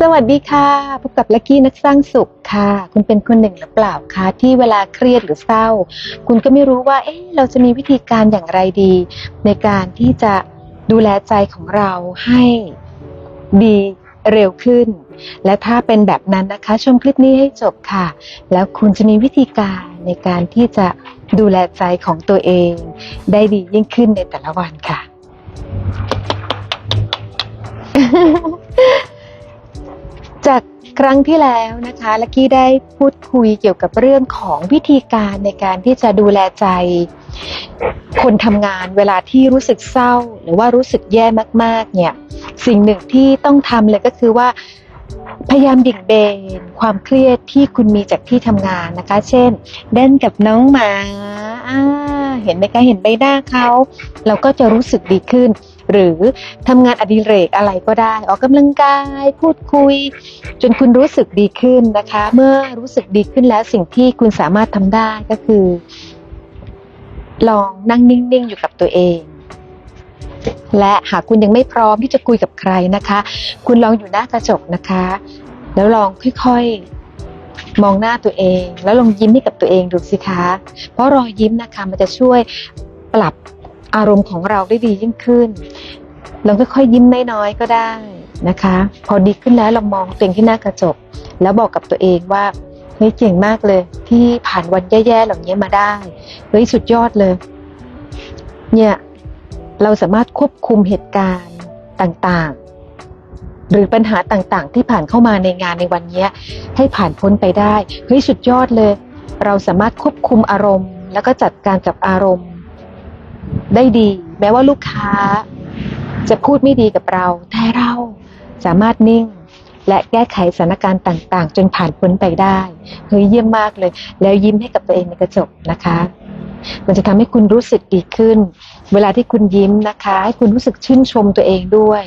สวัสดีค่ะ พบกับลักกี้นักสร้างสุขค่ะ คุณเป็นคนหนึ่งหรือเปล่าคะที่เวลาเครียดหรือเศร้า คุณก็ไม่รู้ว่า เอ๊ะเราจะมีวิธีการอย่างไรดี ในการที่จะดูแลใจของเราให้ดีเร็วขึ้น และถ้าเป็นแบบนั้นนะคะ ชมคลิปนี้ให้จบค่ะ แล้วคุณจะมีวิธีการในการที่จะดูแลใจของตัวเอง ได้ดียิ่งขึ้นในแต่ละวันค่ะ ครั้งที่แล้วนะคะลักกี้ได้พูดคุยเกี่ยวกับเรื่องของวิธีการในการที่จะดูแลใจ คนทำงานเวลาที่รู้สึกเศร้า หรือว่ารู้สึกแย่มากๆ เนี่ย สิ่งหนึ่งที่ต้องทำเลยก็คือว่า พยายามดิ่งเบนความเครียดที่คุณมีจากที่ทำงานนะคะ เช่น เล่นกับน้องหมาอ่าเห็นไหมคะเห็นใบหน้าเขาเราก็จะรู้สึกดีขึ้น หรือทำงานอดิเรกอะไรก็ได้ ออกกำลังกาย พูดคุย จนคุณรู้สึกดีขึ้นนะคะ เมื่อรู้สึกดีขึ้นแล้วสิ่งที่คุณสามารถทำได้ก็คือ ลองนั่งนิ่ง ๆ อยู่กับตัวเอง และหากคุณยังไม่พร้อมที่จะคุยกับใครนะคะ คุณลองอยู่หน้ากระจกนะคะ แล้วลองค่อยๆมองหน้าตัวเองแล้วลองยิ้มให้กับตัวเองดูสิคะ เพราะรอยยิ้มนะคะมันจะช่วยปรับ อารมณ์ของเราได้ดียิ่งขึ้นลองค่อยๆยิ้มน้อยๆก็ได้นะคะ พอดีขึ้นแล้วลองมองตัวเองที่หน้ากระจก แล้วบอกกับตัวเองว่าเฮ้ยเก่งมากเลย ที่ผ่านวันแย่ๆเหล่านี้มาได้เฮ้ยสุดยอดเลย เนี่ยเราสามารถควบคุมเหตุการณ์ต่างๆ หรือปัญหาต่างๆ ที่ผ่านเข้ามาในงานในวันนี้ให้ผ่านพ้นไปได้เฮ้ยสุดยอดเลย เราสามารถควบคุมอารมณ์ แล้วก็จัดการกับอารมณ์ ได้ดี แม้ว่าลูกค้า จะพูดไม่ดีกับเรา แต่เราสามารถนิ่ง และแก้ไขสถานการณ์ต่างๆ จนผ่านพ้นไปได้เฮ้ยเยี่ยมมากเลย แล้วยิ้มให้กับตัวเองในกระจกนะคะ มันจะทำให้คุณรู้สึกดีขึ้น เวลาที่คุณยิ้มนะคะ ให้คุณรู้สึกชื่นชมตัวเองด้วย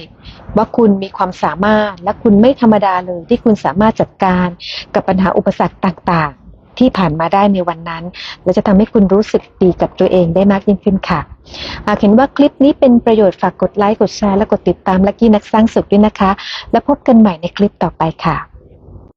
ว่าคุณมีความสามารถและคุณไม่ธรรมดาเลยที่คุณสามารถจัดการกับปัญหาอุปสรรคต่างๆ ที่ผ่านมาได้ในวันนั้น และจะทำให้คุณรู้สึกดีกับตัวเองได้มากยิ่งขึ้นค่ะ หากเห็นว่าคลิปนี้เป็นประโยชน์ฝากกดไลค์กดแชร์และกดติดตามลักกี้นักสร้างสุขด้วยนะคะ แล้วพบกันใหม่ในคลิปต่อไปค่ะ